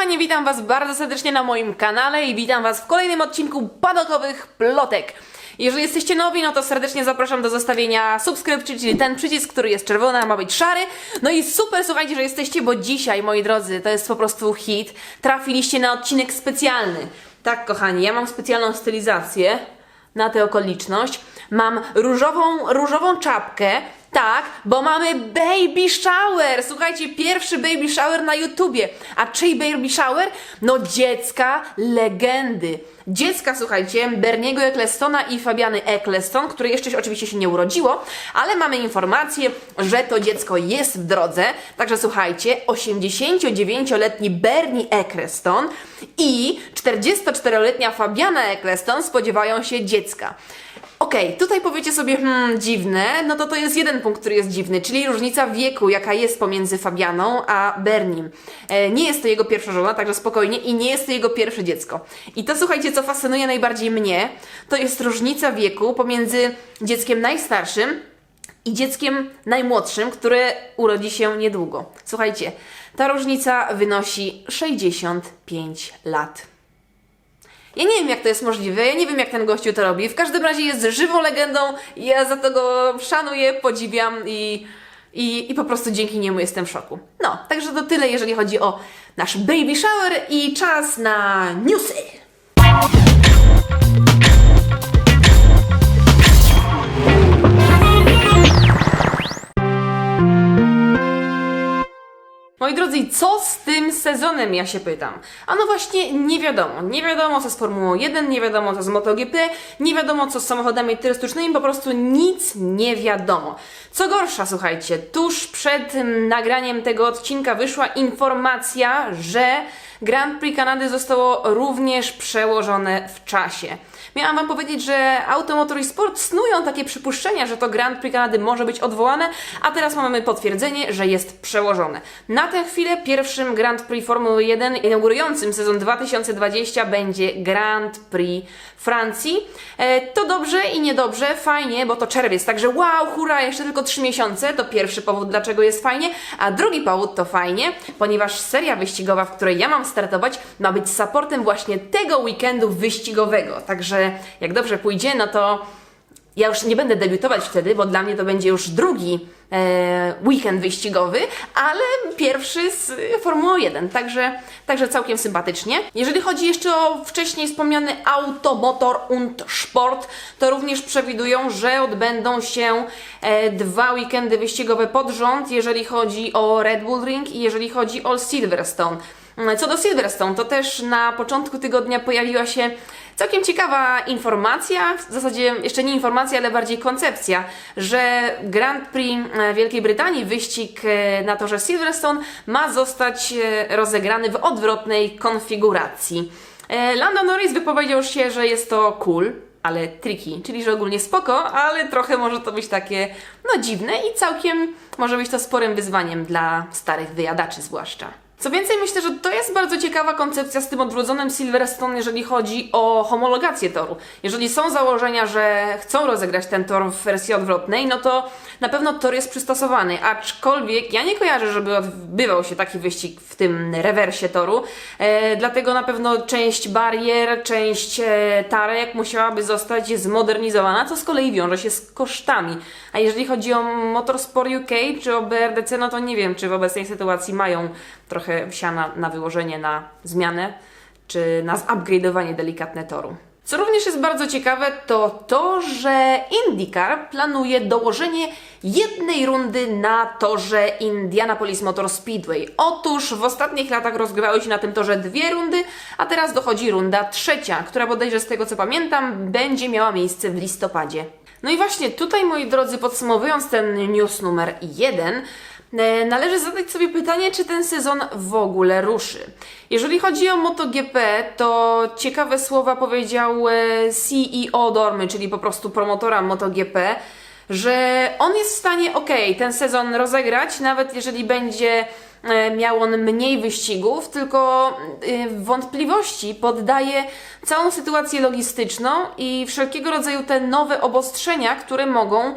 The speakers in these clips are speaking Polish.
kochani, witam Was bardzo serdecznie na moim kanale i witam Was w kolejnym odcinku padokowych plotek. Jeżeli jesteście nowi, no to serdecznie zapraszam do zostawienia subskrypcji, czyli ten przycisk, który jest czerwony, ma być szary. No i super, słuchajcie, że jesteście, bo dzisiaj, moi drodzy, to jest po prostu hit. Trafiliście na odcinek specjalny. Tak, kochani, ja mam specjalną stylizację na tę okoliczność. Mam różową, różową czapkę, tak, bo mamy baby shower. Słuchajcie, pierwszy baby shower na YouTubie. A czyj baby shower? No dziecka legendy. Dziecka, słuchajcie, Berniego Ecclestona i Fabiany Eccleston, które jeszcze oczywiście się nie urodziło, ale mamy informację, że to dziecko jest w drodze. Także słuchajcie, 89-letni Bernie Eccleston i 44-letnia Fabiana Eccleston spodziewają się dziecka. Okej, tutaj powiecie sobie, hmm, dziwne, no to to jest jeden punkt, który jest dziwny, czyli różnica wieku, jaka jest pomiędzy Fabianą a Bernim. E, nie jest to jego pierwsza żona, także spokojnie, i nie jest to jego pierwsze dziecko. I to słuchajcie, co fascynuje najbardziej mnie, to jest różnica wieku pomiędzy dzieckiem najstarszym i dzieckiem najmłodszym, które urodzi się niedługo. Słuchajcie, ta różnica wynosi 65 lat. Ja nie wiem, jak to jest możliwe, ja nie wiem, jak ten gościu to robi. W każdym razie jest żywą legendą, ja za to go szanuję, podziwiam i, i, i po prostu dzięki niemu jestem w szoku. No, także to tyle, jeżeli chodzi o nasz baby shower i czas na newsy. Moi drodzy, co z tym sezonem, ja się pytam? A no właśnie, nie wiadomo. Nie wiadomo, co z Formułą 1, nie wiadomo, co z MotoGP, nie wiadomo, co z samochodami turystycznymi, po prostu nic nie wiadomo. Co gorsza, słuchajcie, tuż przed mm, nagraniem tego odcinka wyszła informacja, że Grand Prix Kanady zostało również przełożone w czasie. Miałam Wam powiedzieć, że Automotor i Sport snują takie przypuszczenia, że to Grand Prix Kanady może być odwołane, a teraz mamy potwierdzenie, że jest przełożone. Na tę chwilę pierwszym Grand Prix Formuły 1 inaugurującym sezon 2020 będzie Grand Prix Francji. E, to dobrze i niedobrze, fajnie, bo to czerwiec, także wow, hurra, jeszcze tylko 3 miesiące, to pierwszy powód, dlaczego jest fajnie, a drugi powód to fajnie, ponieważ seria wyścigowa, w której ja mam startować, ma być supportem właśnie tego weekendu wyścigowego, także jak dobrze pójdzie, no to ja już nie będę debiutować wtedy, bo dla mnie to będzie już drugi weekend wyścigowy, ale pierwszy z Formuły 1, także, także całkiem sympatycznie. Jeżeli chodzi jeszcze o wcześniej wspomniany Auto, Motor und Sport, to również przewidują, że odbędą się e, dwa weekendy wyścigowe pod rząd, jeżeli chodzi o Red Bull Ring i jeżeli chodzi o Silverstone. Co do Silverstone, to też na początku tygodnia pojawiła się całkiem ciekawa informacja, w zasadzie jeszcze nie informacja, ale bardziej koncepcja, że Grand Prix e, Wielkiej Brytanii, wyścig e, na torze Silverstone, ma zostać e, rozegrany w odwrotnej konfiguracji. Lando Norris wypowiedział się, że jest to cool, ale tricky, czyli że ogólnie spoko, ale trochę może to być takie, no dziwne i całkiem może być to sporym wyzwaniem dla starych wyjadaczy zwłaszcza. Co więcej, myślę, że to jest bardzo ciekawa koncepcja z tym odwróconym Silverstone, jeżeli chodzi o homologację toru. Jeżeli są założenia, że chcą rozegrać ten tor w wersji odwrotnej, no to na pewno tor jest przystosowany, aczkolwiek ja nie kojarzę, żeby odbywał się taki wyścig w tym rewersie toru, e, dlatego na pewno część barier, część e, tarek musiałaby zostać zmodernizowana, co z kolei wiąże się z kosztami. A jeżeli chodzi o Motorsport UK czy o BRDC, no to nie wiem, czy w obecnej sytuacji mają trochę siana na wyłożenie na zmianę, czy na zupgrade'owanie delikatne toru. Co również jest bardzo ciekawe, to to, że IndyCar planuje dołożenie jednej rundy na torze Indianapolis Motor Speedway. Otóż w ostatnich latach rozgrywały się na tym torze dwie rundy, a teraz dochodzi runda trzecia, która bodajże z tego co pamiętam będzie miała miejsce w listopadzie. No i właśnie tutaj, moi drodzy, podsumowując ten news numer jeden, należy zadać sobie pytanie, czy ten sezon w ogóle ruszy. Jeżeli chodzi o MotoGP, to ciekawe słowa powiedział e, CEO Dormy, czyli po prostu promotora MotoGP, że on jest w stanie, ok, ten sezon rozegrać, nawet jeżeli będzie e, miał on mniej wyścigów, tylko wątpliwości poddaje całą sytuację logistyczną i wszelkiego rodzaju te nowe obostrzenia, które mogą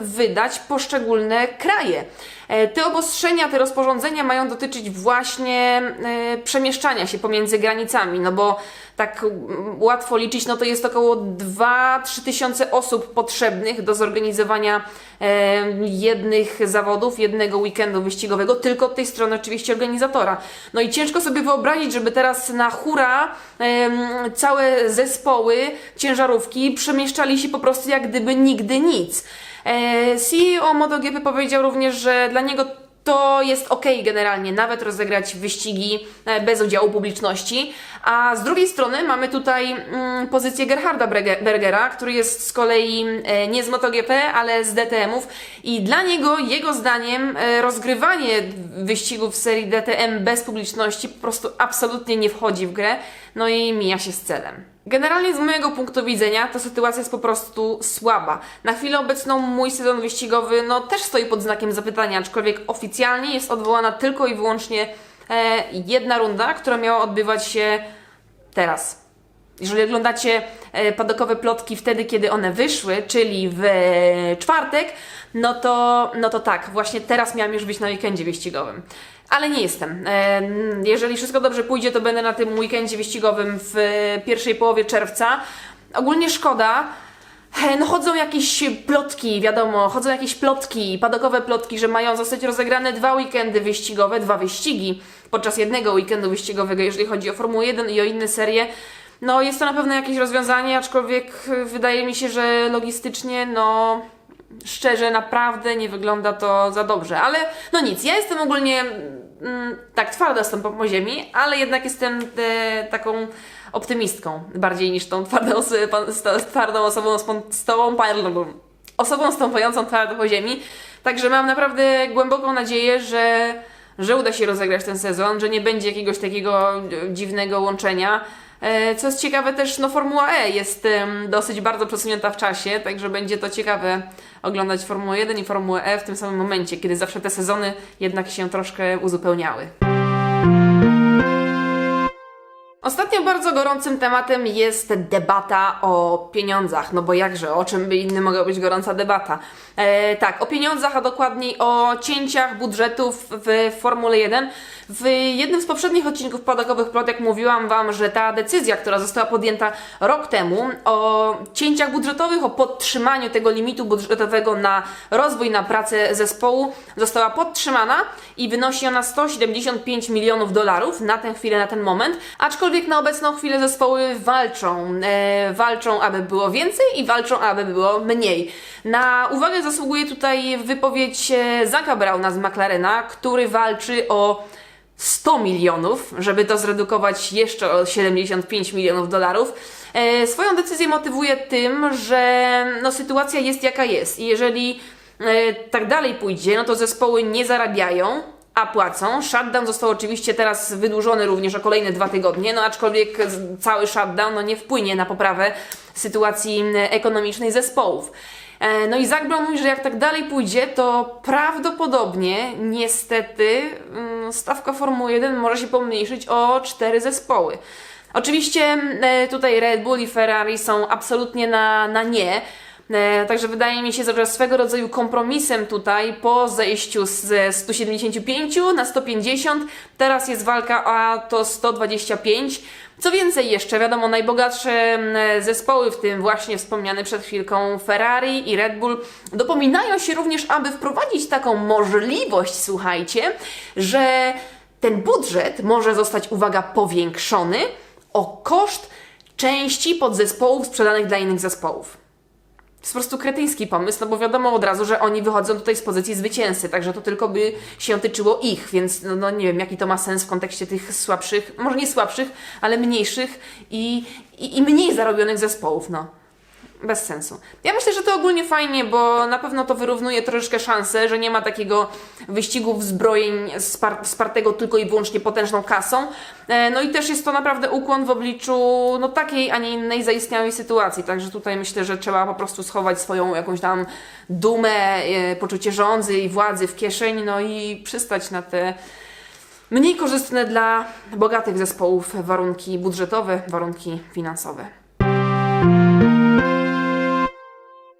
wydać poszczególne kraje. E, Te obostrzenia, te rozporządzenia mają dotyczyć właśnie e, przemieszczania się pomiędzy granicami, no bo tak łatwo liczyć, no to jest około 2-3 tysiące osób potrzebnych do zorganizowania e, jednych zawodów, jednego weekendu wyścigowego, tylko od tej strony oczywiście organizatora. No i ciężko sobie wyobrazić, żeby teraz na hura całe zespoły ciężarówki przemieszczali się po prostu jak gdyby nigdy nic. E, CEO MotoGP powiedział również, że dla niego to jest ok generalnie, nawet rozegrać wyścigi e, bez udziału publiczności. A z drugiej strony mamy tutaj mm, pozycję Gerharda Bergera, który jest z kolei e, nie z MotoGP, ale z DTM-ów i dla niego, jego zdaniem, rozgrywanie wyścigów w serii DTM bez publiczności po prostu absolutnie nie wchodzi w grę, no i mija się z celem. Generalnie z mojego punktu widzenia ta sytuacja jest po prostu słaba. Na chwilę obecną mój sezon wyścigowy no, też stoi pod znakiem zapytania, aczkolwiek oficjalnie jest odwołana tylko i wyłącznie e, jedna runda, która miała odbywać się teraz. Jeżeli oglądacie e, padokowe plotki wtedy, kiedy one wyszły, czyli w czwartek, no to, no to tak, właśnie teraz miałam już być na weekendzie wyścigowym. Ale nie jestem. E, Jeżeli wszystko dobrze pójdzie, to będę na tym weekendzie wyścigowym w pierwszej połowie czerwca. Ogólnie szkoda. E, No chodzą jakieś plotki, wiadomo, chodzą jakieś plotki, padokowe plotki, że mają zostać rozegrane dwa weekendy wyścigowe, dwa wyścigi podczas jednego weekendu wyścigowego, jeżeli chodzi o Formułę 1 i o inne serie. No jest to na pewno jakieś rozwiązanie, aczkolwiek wydaje mi się, że logistycznie, no szczerze, naprawdę nie wygląda to za dobrze, ale no nic, ja jestem ogólnie mm, tak twarda stąpą po ziemi, ale jednak jestem e, taką optymistką bardziej niż tą twardą, oso- pan- sto- twardą osobą spą- stołą, osobą stąpającą twardo po ziemi. Także mam naprawdę głęboką nadzieję, że, że uda się rozegrać ten sezon, że nie będzie jakiegoś takiego dziwnego łączenia. E, Co jest ciekawe też, no Formuła E jest dosyć bardzo przesunięta w czasie, także będzie to ciekawe oglądać Formułę 1 i Formułę E w tym samym momencie, kiedy zawsze te sezony jednak się troszkę uzupełniały. Ostatnio bardzo gorącym tematem jest debata o pieniądzach, no bo jakże, o czym by innym mogła być gorąca debata? E, tak, o pieniądzach, a dokładniej o cięciach budżetów w Formule 1. W jednym z poprzednich odcinków podakowych plotek mówiłam Wam, że ta decyzja, która została podjęta rok temu o cięciach budżetowych, o podtrzymaniu tego limitu budżetowego na rozwój, na pracę zespołu została podtrzymana i wynosi ona 175 milionów dolarów na tę chwilę, na ten moment, aczkolwiek na obecną chwilę zespoły walczą, e, walczą, aby było więcej i walczą, aby było mniej. Na uwagę zasługuje tutaj wypowiedź e, Zaka Brauna z McLarena, który walczy o 100 milionów, żeby to zredukować jeszcze o 75 milionów dolarów. E, swoją decyzję motywuje tym, że no, sytuacja jest jaka jest i jeżeli e, tak dalej pójdzie, no to zespoły nie zarabiają, a płacą. Shutdown został oczywiście teraz wydłużony również o kolejne dwa tygodnie, no aczkolwiek cały shutdown no, nie wpłynie na poprawę sytuacji e, ekonomicznej zespołów. E, No i Zach Brown mówi, że jak tak dalej pójdzie, to prawdopodobnie, niestety, mm, stawka Formuły 1 może się pomniejszyć o cztery zespoły. Oczywiście e, tutaj Red Bull i Ferrari są absolutnie na, na nie. E, Także wydaje mi się, że swego rodzaju kompromisem tutaj po zejściu z 175 na 150 teraz jest walka o to 125. Co więcej jeszcze, wiadomo, najbogatsze mm, zespoły, w tym właśnie wspomniane przed chwilką Ferrari i Red Bull, dopominają się również, aby wprowadzić taką możliwość, słuchajcie, że ten budżet może zostać, uwaga, powiększony o koszt części podzespołów sprzedanych dla innych zespołów. To jest po prostu kretyński pomysł, no bo wiadomo od razu, że oni wychodzą tutaj z pozycji zwycięzcy, także to tylko by się tyczyło ich, więc no, no nie wiem, jaki to ma sens w kontekście tych słabszych, może nie słabszych, ale mniejszych i, i, i mniej zarobionych zespołów, no. Bez sensu. Ja myślę, że to ogólnie fajnie, bo na pewno to wyrównuje troszeczkę szansę, że nie ma takiego wyścigu wzbrojeń spar- wspartego tylko i wyłącznie potężną kasą. E, No i też jest to naprawdę ukłon w obliczu no, takiej, a nie innej zaistniałej sytuacji. Także tutaj myślę, że trzeba po prostu schować swoją jakąś tam dumę, e, poczucie rządzy i władzy w kieszeni, no i przystać na te mniej korzystne dla bogatych zespołów warunki budżetowe, warunki finansowe.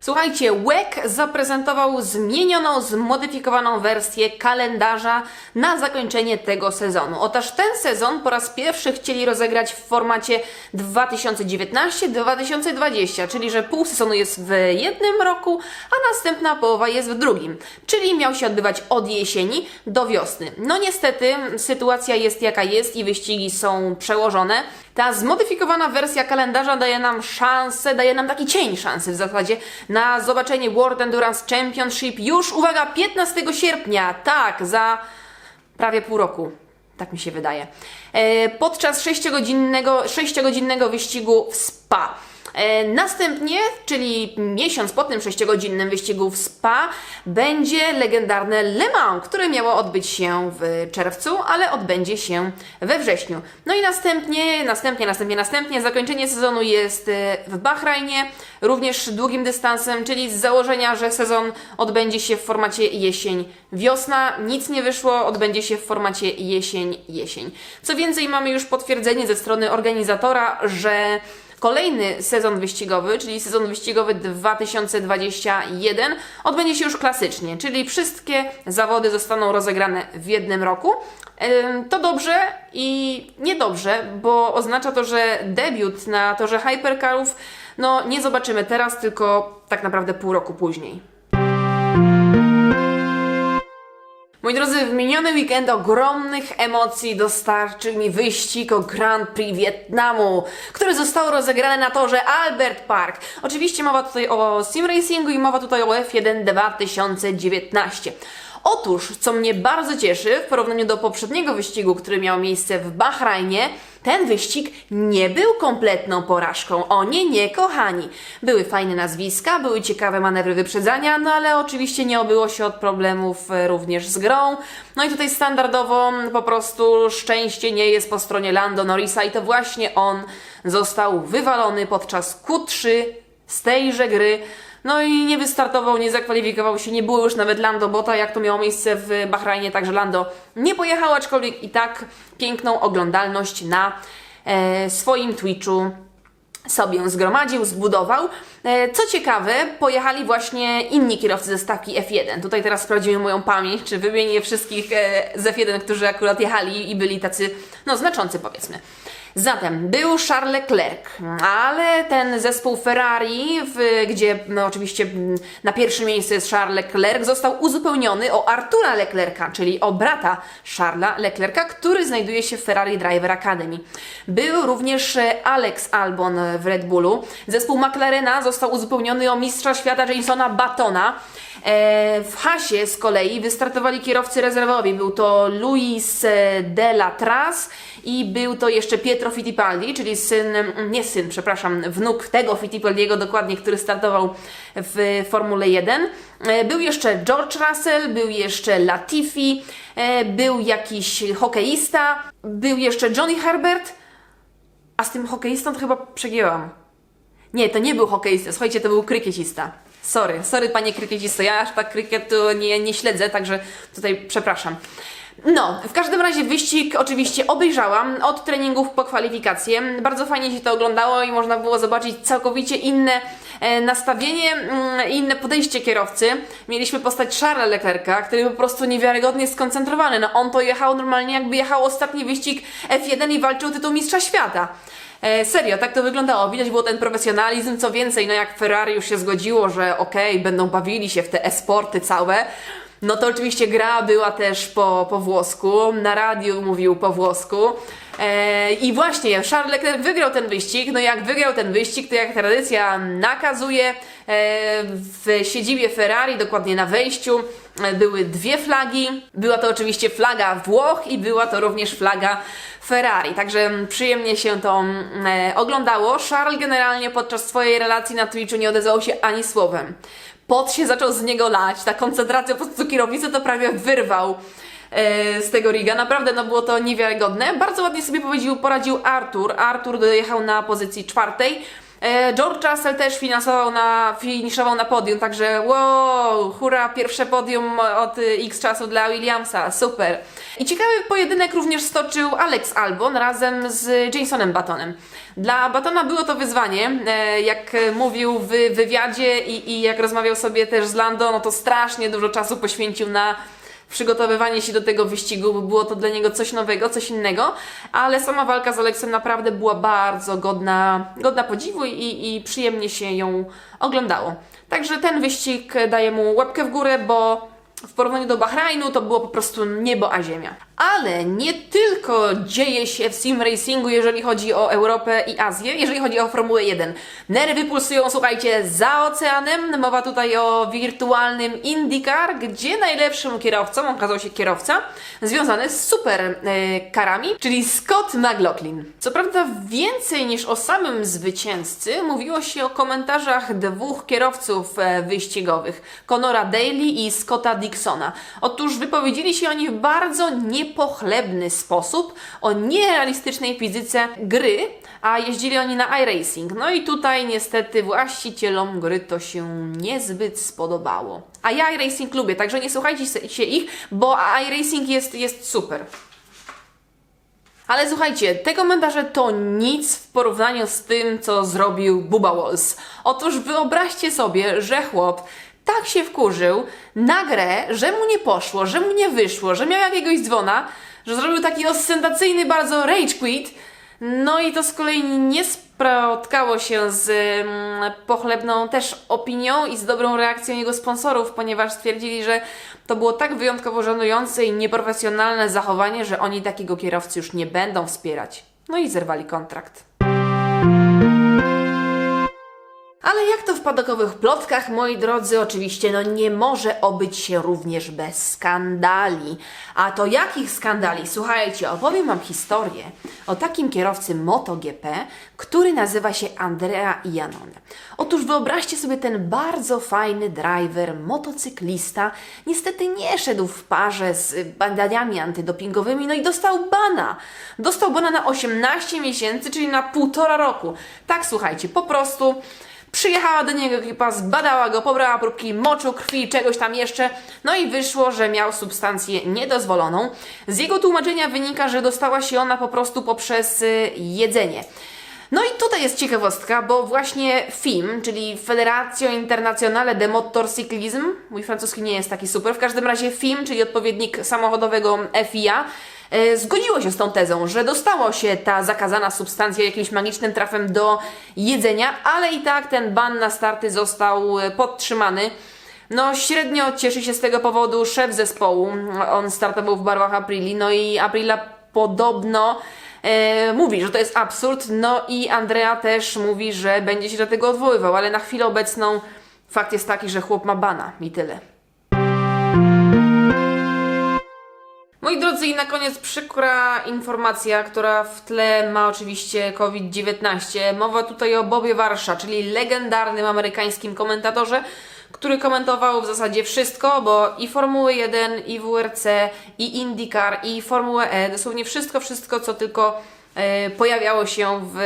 Słuchajcie, WEC zaprezentował zmienioną, zmodyfikowaną wersję kalendarza na zakończenie tego sezonu. Otóż ten sezon po raz pierwszy chcieli rozegrać w formacie 2019-2020, czyli że pół sezonu jest w jednym roku, a następna połowa jest w drugim, czyli miał się odbywać od jesieni do wiosny. No niestety sytuacja jest jaka jest i wyścigi są przełożone. Ta zmodyfikowana wersja kalendarza daje nam szansę, daje nam taki cień szansy w zasadzie na zobaczenie World Endurance Championship już, uwaga, 15 sierpnia, tak, za prawie pół roku. Tak mi się wydaje. E, podczas 6-godzinnego, 6-godzinnego wyścigu w Spa. E, Następnie, czyli miesiąc po tym 6-godzinnym wyścigu w Spa, będzie legendarne Le Mans, które miało odbyć się w czerwcu, ale odbędzie się we wrześniu. No i następnie, następnie, następnie, następnie zakończenie sezonu jest e, w Bahrajnie, również długim dystansem, czyli z założenia, że sezon odbędzie się w formacie jesień-wiosna. Nic nie wyszło, odbędzie się w formacie jesień-jesień. Co więcej, mamy już potwierdzenie ze strony organizatora, że Kolejny sezon wyścigowy, czyli sezon wyścigowy 2021, odbędzie się już klasycznie, czyli wszystkie zawody zostaną rozegrane w jednym roku. To dobrze i niedobrze, bo oznacza to, że debiut na torze Hypercarów no, nie zobaczymy teraz, tylko tak naprawdę pół roku później. Moi drodzy, w miniony weekend ogromnych emocji dostarczył mi wyścig o Grand Prix Wietnamu, który został rozegrany na torze Albert Park. Oczywiście mowa tutaj o sim racingu i mowa tutaj o F1 2019. Otóż, co mnie bardzo cieszy w porównaniu do poprzedniego wyścigu, który miał miejsce w Bahrajnie, ten wyścig nie był kompletną porażką. O nie, nie, kochani. Były fajne nazwiska, były ciekawe manewry wyprzedzania, no ale oczywiście nie obyło się od problemów e, również z grą. No i tutaj standardowo po prostu szczęście nie jest po stronie Lando Norrisa i to właśnie on został wywalony podczas Q3 z tejże gry. No i nie wystartował, nie zakwalifikował się, nie było już nawet Lando Bota, jak to miało miejsce w Bahrajnie, także Lando nie pojechał, aczkolwiek i tak piękną oglądalność na e, swoim Twitchu sobie zgromadził, zbudował. E, Co ciekawe, pojechali właśnie inni kierowcy ze stawki F1. Tutaj teraz sprawdzimy moją pamięć, czy wymienię wszystkich e, z F1, którzy akurat jechali i byli tacy, no znaczący powiedzmy. Zatem był Charles Leclerc, ale ten zespół Ferrari, w, gdzie no oczywiście mm, na pierwszym miejscu jest Charles Leclerc, został uzupełniony o Artura Leclerca, czyli o brata Charlesa Leclerca, który znajduje się w Ferrari Driver Academy. Był również e, Alex Albon w Red Bullu. Zespół McLarena został uzupełniony o mistrza świata Jasona Batona. E, W Hasie z kolei wystartowali kierowcy rezerwowi. Był to Luis e, de la Tras i był to jeszcze Pietro Fittipaldi, czyli syn, nie syn, przepraszam, wnuk tego Fittipaldiego dokładnie, który startował w Formule 1. E, Był jeszcze George Russell, był jeszcze Latifi, był jakiś hokeista, był jeszcze Johnny Herbert, a z tym hokeistą to chyba przegięłam. Nie, to nie był hokeista, słuchajcie, to był krykiecista. Sorry, sorry panie krykiecisto, ja aż tak krykietu nie, nie śledzę, także tutaj przepraszam. No, w każdym razie wyścig oczywiście obejrzałam od treningów po kwalifikacje. Bardzo fajnie się to oglądało i można było zobaczyć całkowicie inne nastawienie, mm, inne podejście kierowcy. Mieliśmy postać Charlesa Leclerca, który po prostu niewiarygodnie skoncentrowany. No on to jechał normalnie jakby jechał ostatni wyścig F1 i walczył o tytuł mistrza świata. E, serio, tak to wyglądało. Widać było ten profesjonalizm. Co więcej, no jak Ferrari już się zgodziło, że okej, będą bawili się w te e-sporty całe, no to oczywiście gra była też po, po włosku, na radiu mówił po włosku. E, I właśnie Charles Leclerc wygrał ten wyścig. No jak wygrał ten wyścig, to jak tradycja nakazuje, e, w siedzibie Ferrari, dokładnie na wejściu, e, były dwie flagi. Była to oczywiście flaga Włoch i była to również flaga Ferrari. Także przyjemnie się to mm, oglądało. Charles generalnie podczas swojej relacji na Twitchu nie odezwał się ani słowem. Pot się zaczął z niego lać, ta koncentracja po prostu kierownicy to prawie wyrwał z tego riga. Naprawdę no było to niewiarygodne. Bardzo ładnie sobie poradził, poradził Artur. Artur dojechał na pozycji czwartej. E, George Russell też finansował na, finiszował na podium, także wow, hura, pierwsze podium od x czasu dla Williamsa, super. I ciekawy pojedynek również stoczył Alex Albon razem z Jasonem Batonem. Dla Batona było to wyzwanie, e, jak mówił w wywiadzie i, i jak rozmawiał sobie też z Lando, no to strasznie dużo czasu poświęcił na przygotowywanie się do tego wyścigu, bo było to dla niego coś nowego, coś innego, ale sama walka z Aleksem naprawdę była bardzo godna, godna podziwu i, i przyjemnie się ją oglądało. Także ten wyścig daje mu łapkę w górę, bo w porównaniu do Bahrajnu to było po prostu niebo a ziemia. Ale nie tylko dzieje się w sim racingu, jeżeli chodzi o Europę i Azję, jeżeli chodzi o Formułę 1. Nerwy pulsują, słuchajcie, za oceanem. Mowa tutaj o wirtualnym IndyCar, gdzie najlepszym kierowcą okazał się kierowca związany z super e, czyli Scott McLaughlin. Co prawda więcej niż o samym zwycięzcy mówiło się o komentarzach dwóch kierowców e, wyścigowych, Conora Daly i Scotta Dixona. Otóż wypowiedzieli się oni w bardzo niepochlebny sposób o nierealistycznej fizyce gry, a jeździli oni na iRacing. No i tutaj niestety właścicielom gry to się niezbyt spodobało. A ja iRacing lubię, także nie słuchajcie się ich, bo iRacing jest, jest super. Ale słuchajcie, te komentarze to nic w porównaniu z tym, co zrobił Bubba Walls. Otóż wyobraźcie sobie, że chłop tak się wkurzył na grę, że mu nie poszło, że mu nie wyszło, że miał jakiegoś dzwona, że zrobił taki ostentacyjny bardzo rage quit. No i to z kolei nie spotkało się z mm, pochlebną też opinią i z dobrą reakcją jego sponsorów, ponieważ stwierdzili, że to było tak wyjątkowo żenujące i nieprofesjonalne zachowanie, że oni takiego kierowcy już nie będą wspierać. No i zerwali kontrakt. Ale jak to w padokowych plotkach, moi drodzy, oczywiście no nie może obyć się również bez skandali. A to jakich skandali? Słuchajcie, opowiem Wam historię o takim kierowcy MotoGP, który nazywa się Andrea Iannone. Otóż wyobraźcie sobie ten bardzo fajny driver, motocyklista, niestety nie szedł w parze z badaniami antydopingowymi, no i dostał bana. Dostał bana na 18 miesięcy, czyli na półtora roku. Tak, słuchajcie, po prostu Przyjechała do niego ekipa, zbadała go, pobrała próbki moczu, krwi, czegoś tam jeszcze, no i wyszło, że miał substancję niedozwoloną. Z jego tłumaczenia wynika, że dostała się ona po prostu poprzez y, jedzenie. No i tutaj jest ciekawostka, bo właśnie FIM, czyli Federatio Internazionale de Motorcyclism, mój francuski nie jest taki super, w każdym razie FIM, czyli odpowiednik samochodowego FIA, zgodziło się z tą tezą, że dostało się ta zakazana substancja jakimś magicznym trafem do jedzenia, ale i tak ten ban na starty został e, podtrzymany. No, średnio cieszy się z tego powodu szef zespołu. On startował w barwach Aprili, no i Aprila podobno e, mówi, że to jest absurd. No i Andrea też mówi, że będzie się do tego odwoływał, ale na chwilę obecną fakt jest taki, że chłop ma bana i tyle. Moi drodzy, i na koniec przykra informacja, która w tle ma oczywiście COVID-19. Mowa tutaj o Bobie Warsza, czyli legendarnym amerykańskim komentatorze, który komentował w zasadzie wszystko, bo i Formułę 1, i WRC, i IndyCar, i Formułę E, dosłownie wszystko, wszystko, co tylko e, pojawiało się w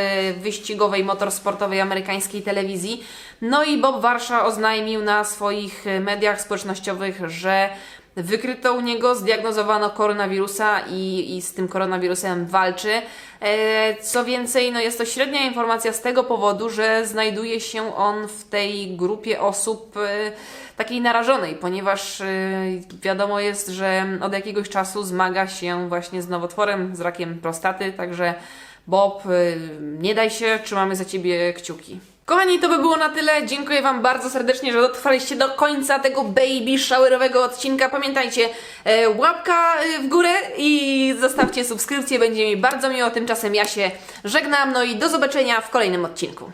wyścigowej, motorsportowej amerykańskiej telewizji. No i Bob Warsza oznajmił na swoich mediach społecznościowych, że Wykryto u niego, zdiagnozowano koronawirusa i, i z tym koronawirusem walczy. E, co więcej, no jest to średnia informacja z tego powodu, że znajduje się on w tej grupie osób e, takiej narażonej, ponieważ e, wiadomo jest, że od jakiegoś czasu zmaga się właśnie z nowotworem, z rakiem prostaty, także Bob, nie daj się, trzymamy za Ciebie kciuki. Kochani, to by było na tyle. Dziękuję Wam bardzo serdecznie, że dotrwaliście do końca tego baby showerowego odcinka. Pamiętajcie, e, łapka e, w górę i zostawcie subskrypcję, będzie mi bardzo miło. Tymczasem ja się żegnam, no i do zobaczenia w kolejnym odcinku.